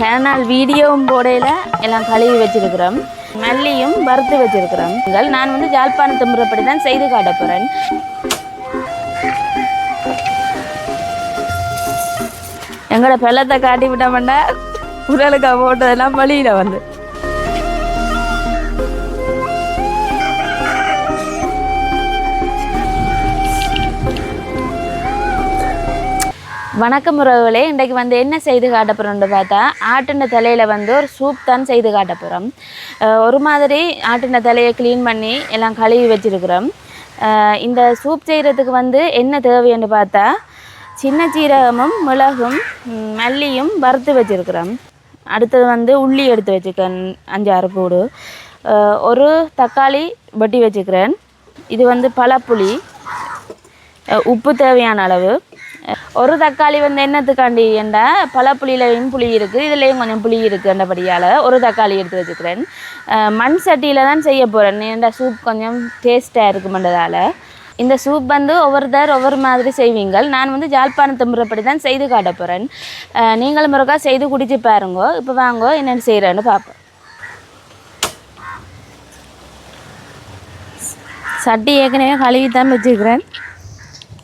நாங்கள் நாள் வீடியோவும் போடையில் எல்லாம் கழுவி வச்சிருக்கிறோம். மல்லியும் வறுத்து வச்சிருக்கிறோம். நீங்கள் நான் வந்து ஜாழ்ப்பாணத்து முறைப்படி தான் செய்து காட்ட போகிறேன் எங்களோட பெள்ளத்தை காட்டி விட்டோம்னா உரலுக்கா போட்டதெல்லாம் வழியில் வந்து. வணக்கம் உறவுகளே இன்றைக்கு வந்து என்ன செய்து காட்ட போகிறோம்னு பார்த்தா ஆட்டின தலையில் வந்து ஒரு சூப் தான் செய்து காட்ட போகிறோம் ஒரு மாதிரி ஆட்டின தலையை க்ளீன் பண்ணி எல்லாம் கழுவி வச்சுருக்குறோம். இந்த சூப் செய்கிறதுக்கு வந்து என்ன தேவைன்னு பார்த்தா சின்ன சீரகமும் மிளகும் மல்லியும் வறுத்து வச்சுருக்குறோம். அடுத்தது வந்து உள்ளி எடுத்து வச்சுக்கிறேன் அஞ்சாறு பூடு ஒரு தக்காளி வெட்டி வச்சுக்கிறேன் இது வந்து பழப்புளி. உப்பு தேவையான அளவு. ஒரு தக்காளி வந்து என்னத்துக்காண்டி என்றா பழப்புளியிலையும் புளி இருக்குது இதுலேயும் கொஞ்சம் புளி இருக்குன்றபடியால் ஒரு தக்காளி எடுத்து வச்சுக்கிறேன். மண் சட்டியில் தான் செய்ய போகிறேன் ஏன்டா சூப் கொஞ்சம் டேஸ்ட்டாக இருக்குமென்றதால் இந்த சூப் வந்து ஒவ்வொருத்தர் ஒவ்வொரு மாதிரி செய்வீங்கள். நான் வந்து ஜாழ்ப்பாணத்து முறைப்படி தான் செய்து காட்ட போகிறேன் நீங்களும் முறைக்கா செய்து குடிச்சு பாருங்க. இப்போ வாங்கோ என்னென்னு செய்கிறேன்னு பார்ப்போம் சட்டி ஏற்கனவே கழுவி தான் வச்சுக்கிறேன்.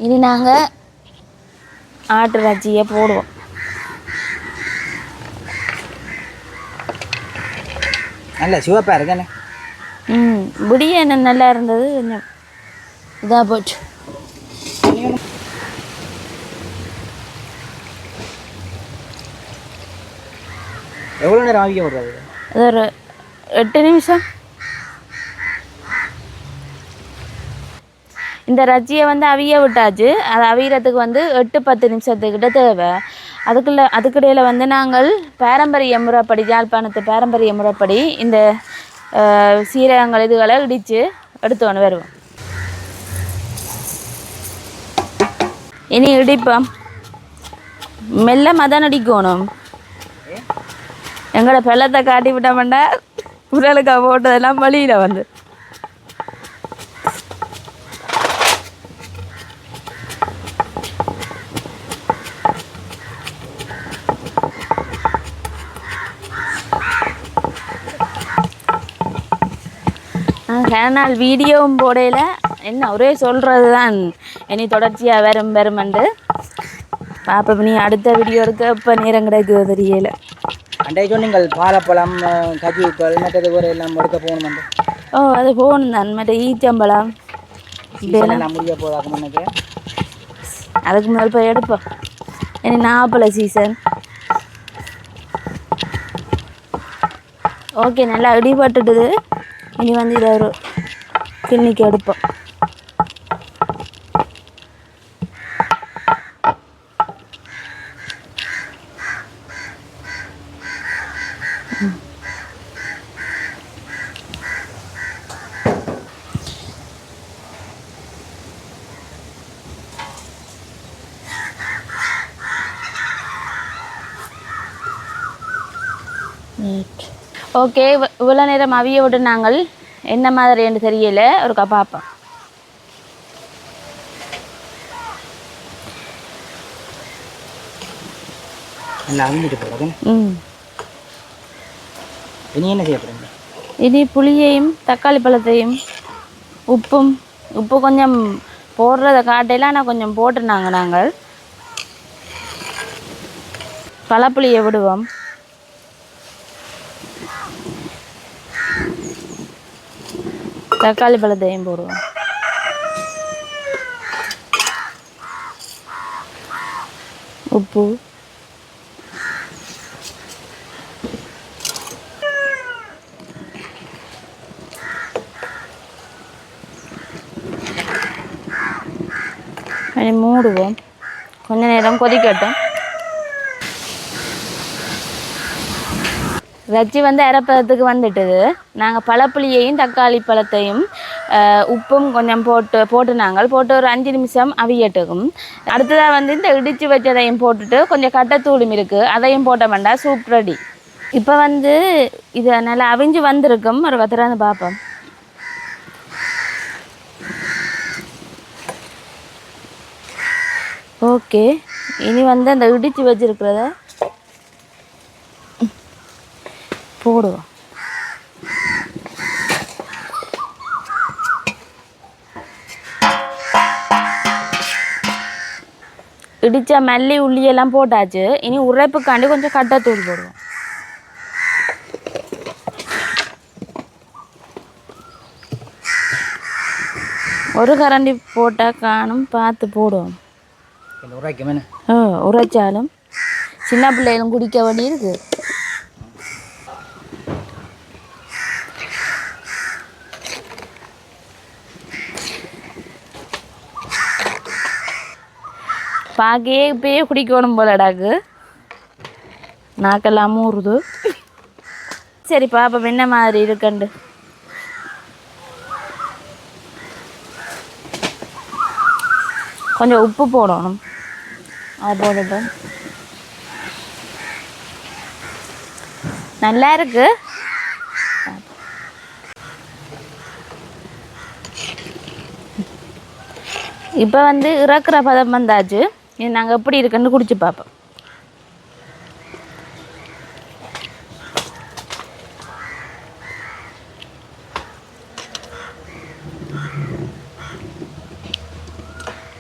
இனி நாங்கள் ஆட்டு இறைச்சியை போடுவோம். நல்ல சிவப்பா இருக்கேண்ணே ம் முடிய என்ன நல்லா இருந்தது கொஞ்சம் இதாக போச்சு எவ்வளோ நேரம் ஆவிக்க விடுறது அது ஒரு எட்டு நிமிஷம் இந்த ரஜ்ஜியை வந்து அவிய விட்டாச்சு. அது அவியறதுக்கு வந்து எட்டு பத்து நிமிஷத்துக்கிட்ட தேவை. அதுக்குள்ள அதுக்கிடையில் வந்து நாங்கள் பாரம்பரிய முறைப்படி யாழ்ப்பாணத்து பாரம்பரிய முறைப்படி இந்த சீரகங்கள் இதுகளை இடித்து எடுத்துன்னு வருவோம். இனி இடிப்போம். மெல்ல மதன் அடிக்கணும். எங்களோட பெள்ளத்தை காட்டி விட்டோம்னா உடலுக்கு போட்டதெல்லாம் வழியில் வந்து. நாள் வீடியோவும் போடையில் என்ன ஒரே சொல்கிறது தான் இனி தொடர்ச்சியாக வரும் வருமெண்டு பாப்பா நீ அடுத்த வீடியோ இருக்க இப்போ நேரம் கிடைக்குதோ தெரியல. அண்டை சொன்னீங்கள் பாலப்பழம் கஜுக்கள் மற்றது ஒரு எல்லாம் எடுக்க போகணும் ஓ அது போகணும் தான். மற்ற ஈச்சம்பழம் முடிய போதாக்கும் நினைக்கிறேன் அதுக்கு முதல் போய் எடுப்போம். இனி நாப்பழ சீசன் ஓகே நல்லா இடிபட்டுடுது. இனி வந்து இதை ஒரு கிண்ணிக்கு எடுப்போம் ஓகே இவ்வளோ நேரம் அவிய விட்டு நாங்கள் என்ன மாதிரின்னு தெரியல. ஒருக்கா பார்ப்போம் இனி புளியையும் தக்காளி பழத்தையும் உப்பும் உப்பு கொஞ்சம் போடுறத காட்டையில் ஆனால் கொஞ்சம் போட்டுனாங்க நாங்கள். பழப்புளியை விடுவோம். தக்காளி பழத்தையும் போடுவோம் உப்பு மூடுவோம் கொஞ்ச நேரம் கொதிக்கட்டும் ரச்சி வந்து அரைப்பதத்துக்கு வந்துட்டுது. நாங்கள் பழப்புளியையும் தக்காளி பழத்தையும் உப்பும் கொஞ்சம் போட்டு போட்டு நாங்கள் போட்டு ஒரு அஞ்சு நிமிஷம் அவியட்டுக்கும் அடுத்ததாக வந்து இந்த இடித்து வச்சதையும் போட்டுட்டு கொஞ்சம் கட்டத்தூளும் இருக்குது அதையும் போட்ட வேண்டாம் சூப் ரெடி இப்போ வந்து இது நல்லா அவிஞ்சு வந்திருக்கும். ஒரு கத்திராந்து பார்ப்போம் ஓகே. இனி வந்து அந்த இடித்து வச்சிருக்கிறத போடுவோம் இடித்த மல்லி உள்ளி எல்லாம் போட்டாச்சு. இனி உரைப்புக்காண்டி கொஞ்சம் கட்டத்தூள் போடுவோம். ஒரு கரண்டி போட்டால் காணும் பார்த்து போடுவோம். உரைச்சாலும் சின்ன பிள்ளைகளும் குடிக்க வேண்டியிருக்கு. பார்க்கவே இப்பயே குடிக்கணும் போலடாக்கு நாக்கெல்லாம் ஊறுது சரி பாப்பா என்ன மாதிரி இருக்கண்டு. கொஞ்சம் உப்பு போடணும். அது போடட்டும். நல்லா இருக்கு. இப்போ வந்து இறக்குற பதம் வந்தாச்சு. இது நாங்கள் எப்படி இருக்குன்னு குடிச்சு பார்ப்போம்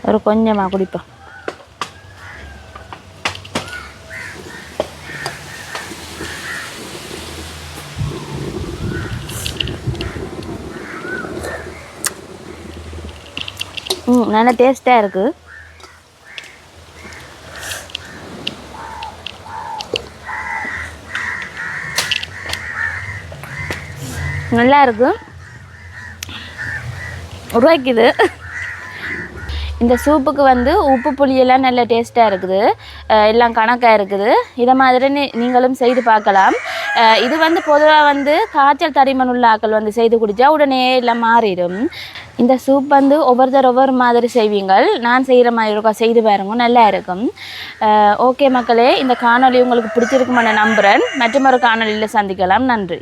ஒரு கொஞ்சமாக குடிப்போம். ம் நல்லா டேஸ்ட்டாக இருக்குது நல்லா இருக்கு உருவாக்கிது. இந்த சூப்புக்கு வந்து உப்பு புளியெல்லாம் நல்ல டேஸ்ட்டாக இருக்குது. எல்லாம் கணக்காக இருக்குது. இதை மாதிரி நீங்களும் செய்து பார்க்கலாம். இது வந்து பொதுவாக வந்து காய்ச்சல் தடிமன் உள்ள ஆக்கள் வந்து செய்து குடித்தா உடனே எல்லாம் மாறிடும். இந்த சூப் வந்து ஒவ்வொருத்தர் ஒவ்வொரு மாதிரி செய்வீங்கள். நான் செய்கிற மாதிரி இருக்கும் செய்து பாருங்க நல்லா இருக்கும். ஓகே மக்களே இந்த காணொளி உங்களுக்கு பிடிச்சிருக்குமான நம்புகிறேன் மற்றும் ஒரு காணொளியில் சந்திக்கலாம். நன்றி.